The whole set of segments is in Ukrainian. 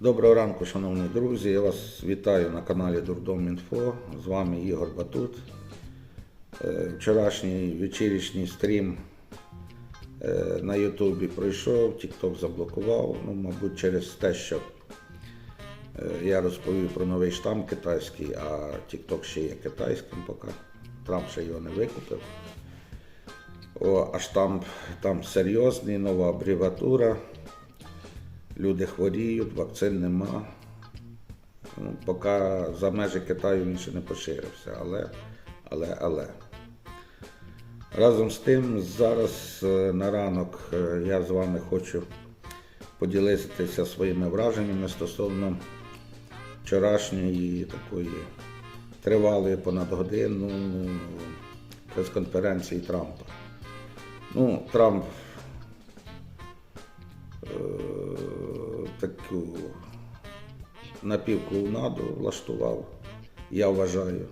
Доброго ранку, шановні друзі. Я вас вітаю на каналі Дурдом Інфо. З вами Ігор Батут. Е, Вчорашній вечірній стрім е, на Ютубі пройшов, TikTok заблокував, ну, мабуть, через те, що е, я розповів про новий штам китайський, а TikTok ще є китайським поки. Трамп ще його не викупив. О, а штамп там серйозний, нова абревіатура. Люди хворіють, вакцин нема. Ну, поки за межі Китаю він ще не поширився, але, але, але. Разом з тим, зараз е, на ранок е, я з вами хочу поділитися своїми враженнями стосовно вчорашньої такої тривалої понад годину прес-конференції Трампа. Ну, Трамп таку напівклоунаду влаштував, я вважаю.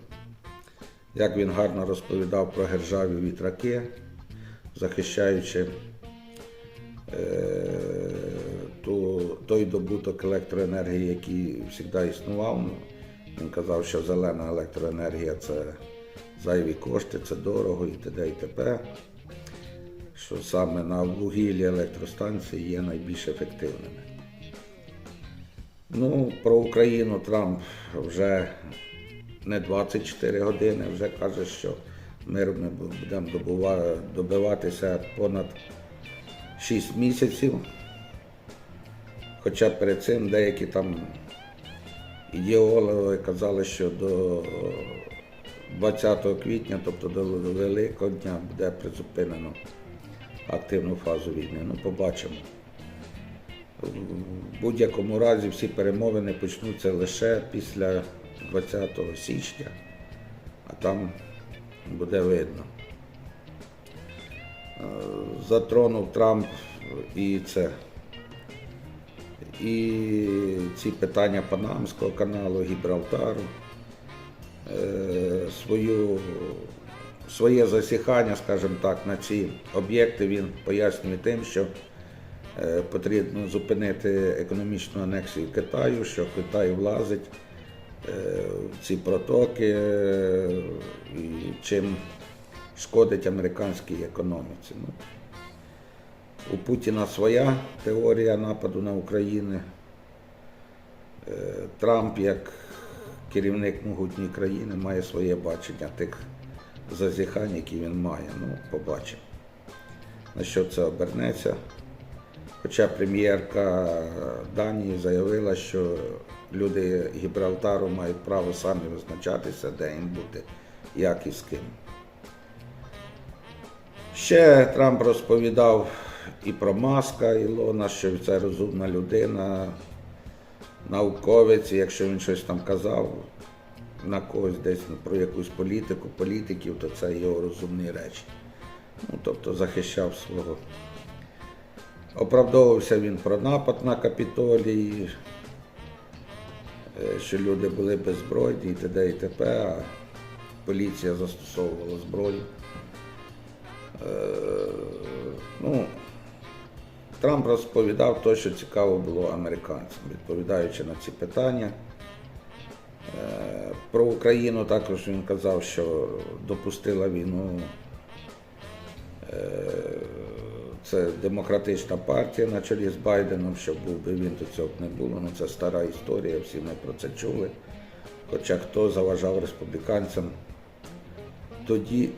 Як він гарно розповідав про гержаві вітраки, захищаючи е, ту, той добуток електроенергії, який завжди існував. Ну, Він казав, що зелена електроенергія це зайві кошти, це дорого і т.д. і т.п що саме на вугіллі електростанції є найбільш ефективними. Ну, про Україну Трамп вже не 24 години, вже каже, що мир ми будемо добиватися понад 6 місяців. Хоча перед цим деякі там ідеологи казали, що до 20 квітня, тобто до Великого дня, буде призупинено активну фазу війни. Ну, побачимо. В будь-якому разі всі перемовини почнуться лише після 20 січня, а там буде видно. Е, Затронув Трамп і це. І ці питання Панамського каналу, Гібралтару, е, свою своє засіхання, скажімо так, на ці об'єкти він пояснює тим, що потрібно зупинити економічну анексію Китаю, що Китай влазить е, в ці протоки е, чим шкодить американській економіці. Ну, у Путіна своя теорія нападу на Україну. Е, Трамп, як керівник могутньої країни, має своє бачення тих зазіхань, які він має. Ну, побачимо. На що це обернеться. Хоча прем'єрка Данії заявила, що люди Гібралтару мають право самі визначатися, де їм бути, як і з ким. Ще Трамп розповідав і про Маска Ілона, що це розумна людина, науковець, і якщо він щось там казав на когось десь ну, про якусь політику, політиків, то це його розумні речі. Ну, тобто захищав свого. Оправдовувався він про напад на Капітолій, е, що люди були беззбройні і т.д. і т.п., а поліція застосовувала зброю. Е, Ну, Трамп розповідав те, що цікаво було американцям, відповідаючи на ці питання. Е, Про Україну також він казав, що допустила війну. Це демократична партія на чолі з Байденом, щоб був би він, то цього б не було. Ну це стара історія, всі ми про це чули. Хоча хто заважав республіканцям тоді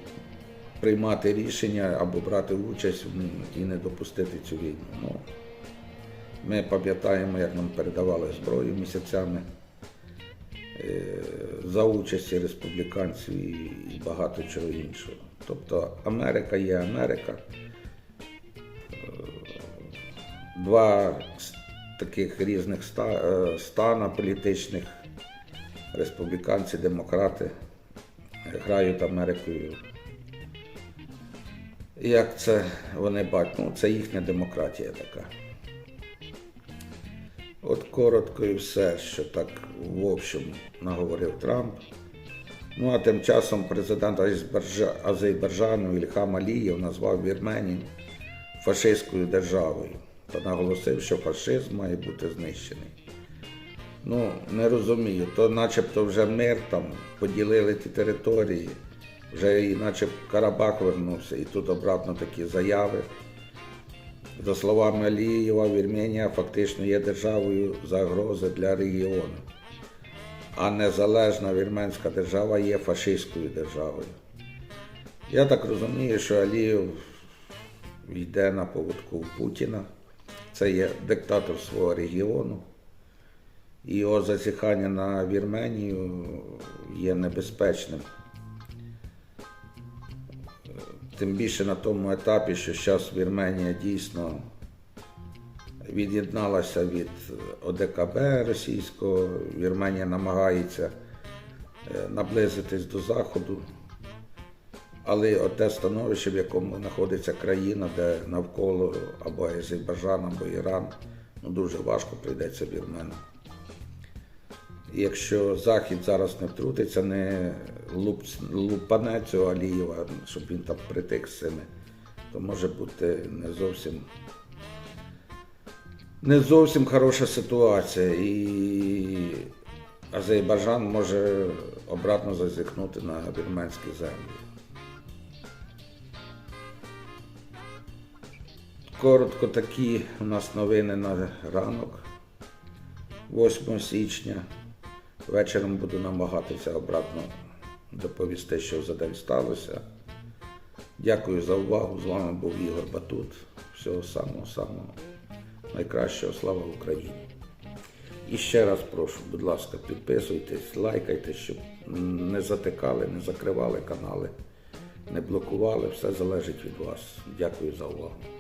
приймати рішення або брати участь і не допустити цю війну. Ну, ми пам'ятаємо, як нам передавали зброю місяцями е, за участі республіканців і багато чого іншого. Тобто Америка є Америка. Два таких різних е, стана політичних, республіканці, демократи грають Америкою. Як це вони бачать? Ну, це їхня демократія така. От коротко і все, що так в общем наговорив Трамп. Ну а тим часом президент Азербайджа- Азербайджану Ільхам Алієв назвав Вірменію фашистською державою та наголосив, що фашизм має бути знищений. Ну, не розумію. То начебто вже мир там, поділили ті території, вже і наче Карабах вернувся, і тут обратно такі заяви. За словами Алієва, Вірменія фактично є державою загрози для регіону. А незалежна вірменська держава є фашистською державою. Я так розумію, що Алієв йде на поводку Путіна. Це є диктатор свого регіону. І його зазіхання на Вірменію є небезпечним. Тим більше на тому етапі, що зараз Вірменія дійсно від'єдналася від ОДКБ російського. Вірменія намагається е, наблизитись до Заходу. Але те становище, в якому знаходиться країна, де навколо або Азербайджан, або Іран, ну дуже важко прийдеться вірменам. Якщо Захід зараз не втрутиться, не луп, лупане цього Алієва, щоб він там притик з цими, то може бути не зовсім не зовсім хороша ситуація. І Азербайджан може обратно зазіхнути на вірменські землі. Коротко такі у нас новини на ранок, 8 січня. Вечором буду намагатися обратно доповісти, що за день сталося. Дякую за увагу. З вами був Ігор Батут. Всього самого-самого найкращого. Слава Україні! І ще раз прошу, будь ласка, підписуйтесь, лайкайте, щоб не затикали, не закривали канали, не блокували. Все залежить від вас. Дякую за увагу.